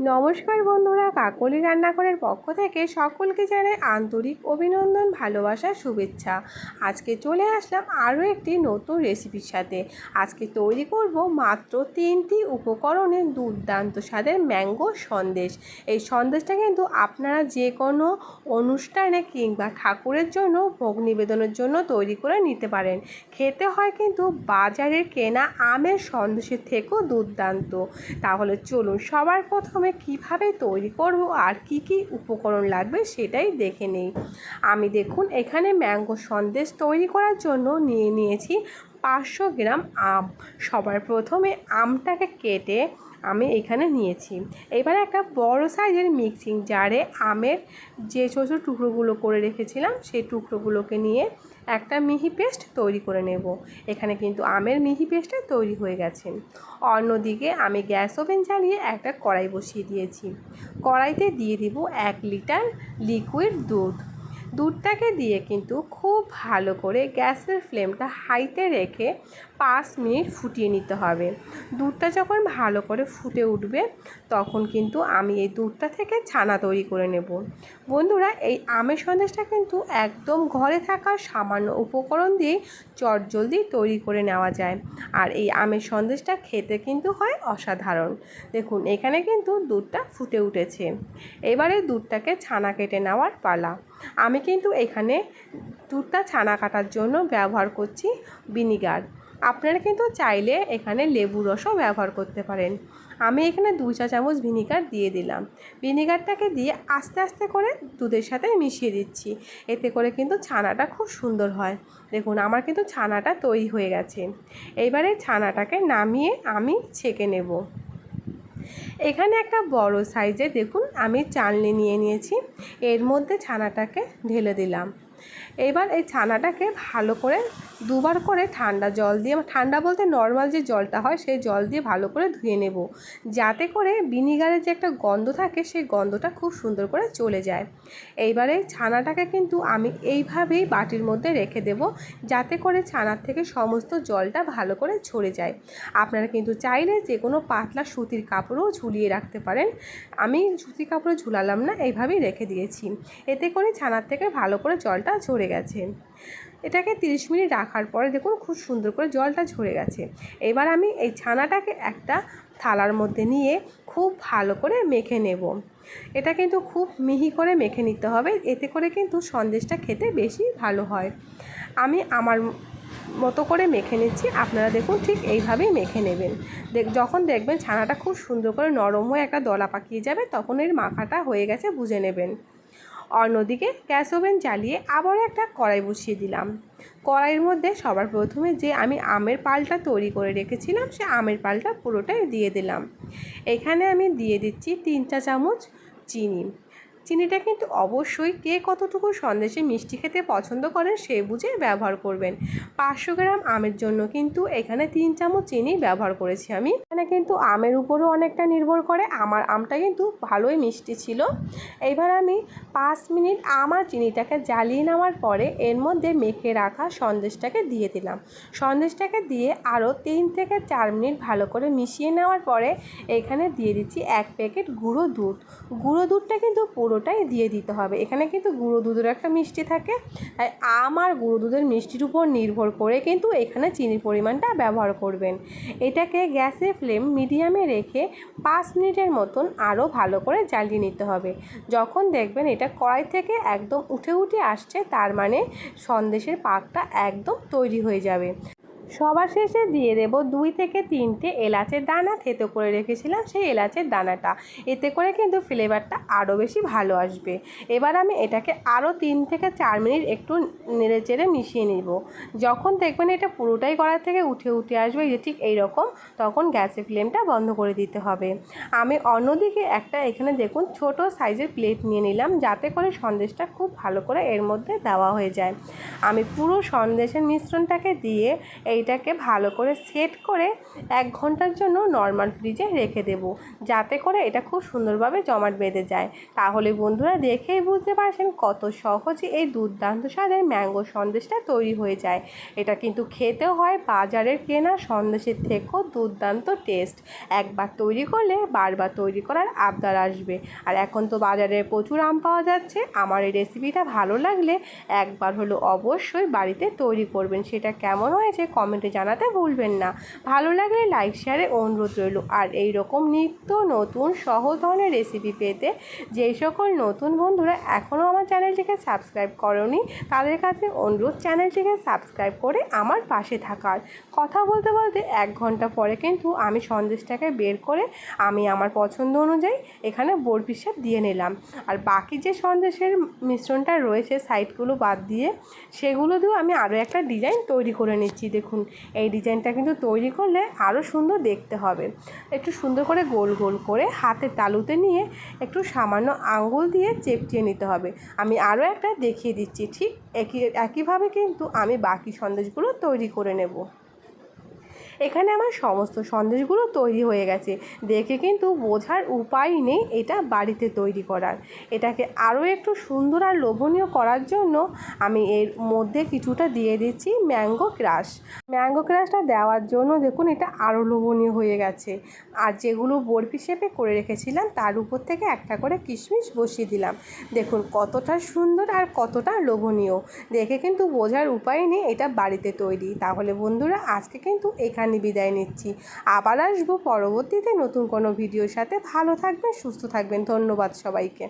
নমস্কার বন্ধুরা, কাকলি রান্নাঘরের পক্ষ থেকে সকলকে জানাই আন্তরিক অভিনন্দন, ভালোবাসা, শুভেচ্ছা। আজকে চলে আসলাম আরও একটি নতুন রেসিপির সাথে। আজকে তৈরি করব মাত্র তিনটি উপকরণে দুর্দান্ত স্বাদের ম্যাঙ্গো সন্দেশ। এই সন্দেশটা কিন্তু আপনারা যে কোনো অনুষ্ঠানে কিংবা ঠাকুরের জন্য, ভোগ নিবেদনের জন্য তৈরি করে নিতে পারেন। খেতে হয় কিন্তু বাজারের কেনা আমের সন্দেশের থেকেও দুর্দান্ত। তাহলে চলুন সবার প্রথমে কীভাবে তৈরি করব আর কি কি উপকরণ লাগবে সেটাই দেখে নেই। আমি দেখুন এখানে ম্যাঙ্গো সন্দেশ তৈরি করার জন্য নিয়ে নিয়েছি পাঁচশো গ্রাম আম। সবার প্রথমে আমটাকে কেটে আমি এখানে নিয়েছি। এবার একটা বড় সাইজের মিক্সিং জারে আমের যে ছোটো ছোটো টুকরোগুলো করে রেখেছিলাম, সেই টুকরোগুলোকে নিয়ে একটা মিহি পেস্ট তৈরি করে নেব। এখানে কিন্তু আমের মিহি পেস্টটা তৈরি হয়ে গেছে। অন্যদিকে আমি গ্যাস ওভেন চালিয়ে একটা কড়াই বসিয়ে দিয়েছি। কড়াইতে দিয়ে দিব এক লিটার লিকুইড দুধ। দুধটাকে দিয়ে কিন্তু খুব ভালো করে গ্যাসের ফ্লেমটা হাইতে রেখে পাঁচ মিনিট ফুটিয়ে নিতে হবে। দুধটা যখন ভালো করে ফুটে উঠবে, তখন কিন্তু আমি এই দুধটা থেকে ছানা তৈরি করে নেব। বন্ধুরা, এই আমের সন্দেশটা কিন্তু একদম ঘরে থাকা সামান্য উপকরণ দিয়েই চটজলদি তৈরি করে নেওয়া যায়। আর এই আমের সন্দেশটা খেতে কিন্তু হয় অসাধারণ। দেখুন, এখানে কিন্তু দুধটা ফুটে উঠেছে। এবারে দুধটাকে ছানা কেটে নেওয়ার পালা। আমি কিন্তু এখানে দুধটা ছানা কাটার জন্য ব্যবহার করছি ভিনিগার। আপনারা কিন্তু চাইলে এখানে লেবু রসও ব্যবহার করতে পারেন। আমি এখানে দুই চা চামচ ভিনিগার দিয়ে দিলাম। ভিনিগারটাকে দিয়ে আস্তে আস্তে করে দুধের সাথে মিশিয়ে দিচ্ছি। এতে করে কিন্তু ছানাটা খুব সুন্দর হয়। দেখুন, আমার কিন্তু ছানাটা তৈরি হয়ে গেছে। এইবারে ছানাটাকে নামিয়ে আমি ছেঁকে নেব। এখানে একটা বড় সাইজে দেখুন আমি চালনি নিয়ে নিয়েছি। এর মধ্যে ছানাটাকে ঢেলে দিলাম। এবার এই ছানাটাকে ভালো করে দুবার করে ঠান্ডা জল দিয়ে, ঠান্ডা বলতে নর্মাল যে জলটা হয় সেই জল দিয়ে ভালো করে ধুয়ে নেব। যাতে করে ভিনিগারের যে একটা গন্ধ থাকে সেই গন্ধটা খুব সুন্দর করে চলে যায়। এইবারে ছানাটাকে কিন্তু আমি এইভাবেই বাটির মধ্যে রেখে দেব যাতে করে ছানার থেকে সমস্ত জলটা ভালো করে ঝরে যায়। আপনারা কিন্তু চাইলে যে কোনো পাতলা সুতির কাপড়ও ঝুলিয়ে রাখতে পারেন। আমি সুতির কাপড়ও ঝুলালাম না, এইভাবেই রেখে দিয়েছি। এতে করে ছানার থেকে ভালো করে জলটা ঝরে গেছে। এটাকে তিরিশ মিনিট রাখার পরে দেখুন খুব সুন্দর করে জলটা ঝরে গেছে। এবার আমি এই ছানাটাকে একটা থালার মধ্যে নিয়ে খুব ভালো করে মেখে নেব। এটা কিন্তু খুব মিহি করে মেখে নিতে হবে, এতে করে কিন্তু সন্দেশটা খেতে বেশি ভালো হয়। আমি আমার মতো করে মেখে নিচ্ছি, আপনারা দেখুন ঠিক এইভাবেই মেখে নেবেন। দেখ, যখন দেখবেন ছানাটা খুব সুন্দর করে নরম হয়ে একটা দলা পাকিয়ে যাবে, তখন এর মাখাটা হয়ে গেছে, বুঝে নেবেন। অন্যদিকে গ্যাস ওভেন জ্বালিয়ে আবার একটা কড়াই বসিয়ে দিলাম। কড়াইয়ের মধ্যে সবার প্রথমে যে আমি আমের পালটা তৈরি করে রেখেছিলাম, সে আমের পালটা পুরোটাই দিয়ে দিলাম। এখানে আমি দিয়ে দিচ্ছি তিন চা চামচ চিনি। চিনিটা কিন্তু অবশ্যই কে কতটুকু সন্দেশে মিষ্টি খেতে পছন্দ করেন সে বুঝে ব্যবহার করবেন। পাঁচশো গ্রাম আমের জন্য কিন্তু এখানে তিন চামচ চিনি ব্যবহার করেছি আমি। এখানে কিন্তু আমের উপরও অনেকটা নির্ভর করে, আমার আমটা কিন্তু ভালোই মিষ্টি ছিল। এবার আমি পাঁচ মিনিট আমার চিনিটাকে জ্বালিয়ে নেওয়ার পরে এর মধ্যে মেখে রাখা সন্দেশটাকে দিয়ে দিলাম। সন্দেশটাকে দিয়ে আরও তিন থেকে চার মিনিট ভালো করে মিশিয়ে নেওয়ার পরে এখানে দিয়ে দিচ্ছি এক প্যাকেট গুঁড়ো দুধ। গুঁড়ো দুধটা কিন্তু পুরোটাই দিয়ে দিতে হবে। এখানে কিন্তু গুঁড়ো দুধের একটা মিষ্টি থাকে। তাই আমার গুঁড়ো দুধের মিষ্টির উপর নির্ভর করে কিন্তু এখানে চিনির পরিমাণটা ব্যবহার করবেন। এটাকে গ্যাসের ফ্লেম মিডিয়ামে রেখে পাঁচ মিনিটের মতন আরও ভালো করে জ্বালিয়ে নিতে হবে। যখন দেখবেন এটা কড়াই থেকে একদম উঠে উঠে আসছে, তার মানে সন্দেশের পাকটা একদম তৈরি হয়ে যাবে। সবার শেষে দিয়ে দেব দুই থেকে তিনটে এলাচের দানা। থেতো করে রেখেছিলাম সেই এলাচের দানাটা। এতে করে কিন্তু ফ্লেভারটা আরও বেশি ভালো আসবে। এবার আমি এটাকে আরও তিন থেকে চার মিনিট একটু নেড়ে চেড়ে মিশিয়ে নিব। যখন দেখবেন এটা পুরোটাই করার থেকে উঠে উঠে আসবে যে ঠিক এইরকম, তখন গ্যাসের ফ্লেমটা বন্ধ করে দিতে হবে। আমি অন্যদিকে একটা এখানে দেখুন ছোট সাইজের প্লেট নিয়ে নিলাম, যাতে করে সন্দেশটা খুব ভালো করে এর মধ্যে দেওয়া হয়ে যায়। আমি পুরো সন্দেশের মিশ্রণটাকে দিয়ে এই এইটাকে ভালো করে সেট করে এক ঘণ্টার জন্য নর্মাল ফ্রিজে রেখে দেব। যাতে করে এটা খুব সুন্দরভাবে জমাট বেঁধে যায়। তাহলে বন্ধুরা দেখেই বুঝতে পারছেন কত সহজে এই দুর্দান্ত স্বাদের ম্যাঙ্গো সন্দেশটা তৈরি হয়ে যায়। এটা কিন্তু খেতেও হয়, বাজারের কেনা সন্দেশের থেকেও দুর্দান্ত টেস্ট একবার তৈরি করলে বারবার তৈরি করার আবদার আসবে। আর এখন তো বাজারে প্রচুর আম পাওয়া যাচ্ছে। আমার এই রেসিপিটা ভালো লাগলে একবার হলো অবশ্যই বাড়িতে তৈরি করবেন। সেটা কেমন হয়েছে কমেন্টে জানাতে ভুলবেন না। ভালো লাগলে লাইক শেয়ারে অনুরোধ রইল। আর এই রকম নিত্য নতুন সহজ ধরনের রেসিপি পেতে যেই সকল নতুন বন্ধুরা এখনও আমার চ্যানেলটিকে সাবস্ক্রাইব করনি, তাদের কাছে অনুরোধ চ্যানেলটিকে সাবস্ক্রাইব করে আমার পাশে থাকার। কথা বলতে বলতে এক ঘণ্টা পরে কিন্তু আমি সন্দেশটাকে বের করে আমি আমার পছন্দ অনুযায়ী এখানে বরফিসাপ দিয়ে নিলাম। আর বাকি যে সন্দেশের মিশ্রণটা রয়েছে সাইডগুলো বাদ দিয়ে, সেগুলো দিয়েও আমি আরও একটা ডিজাইন তৈরি করে নিচ্ছি। দেখুন এই ডিজাইনটা কিন্তু তৈরি করলে আরও সুন্দর দেখতে হবে। একটু সুন্দর করে গোল গোল করে হাতের তালুতে নিয়ে একটু সামান্য আঙ্গুল দিয়ে চেপটিয়ে নিতে হবে। আমি আরও একটা দেখিয়ে দিচ্ছি, ঠিক একই, একইভাবে কিন্তু আমি বাকি সন্দেশগুলো তৈরি করে নেব। এখানে আমার সমস্ত সন্দেশগুলো তৈরি হয়ে গেছে। দেখে কিন্তু বোঝার উপায় নেই এটা বাড়িতে তৈরি করার। এটাকে আরও একটু সুন্দর আর লোভনীয় করার জন্য আমি এর মধ্যে কিছুটা দিয়ে দিচ্ছি ম্যাঙ্গো ক্রাশ। ম্যাঙ্গো ক্রাশটা দেওয়ার জন্য দেখুন এটা আরও লোভনীয় হয়ে গেছে। আর যেগুলো বরফি শেপে করে রেখেছিলাম তার উপর থেকে একটা করে কিশমিশ বসিয়ে দিলাম। দেখুন কতটা সুন্দর আর কতটা লোভনীয়। দেখে কিন্তু বোঝার উপায় নেই এটা বাড়িতে তৈরি। তাহলে বন্ধুরা আজকে কিন্তু এখানে বিদায় নিচ্ছি। আবার আসব পরবর্তীতে নতুন কোনো ভিডিওর সাথে। ভালো থাকবেন, সুস্থ থাকবেন। ধন্যবাদ সবাইকে।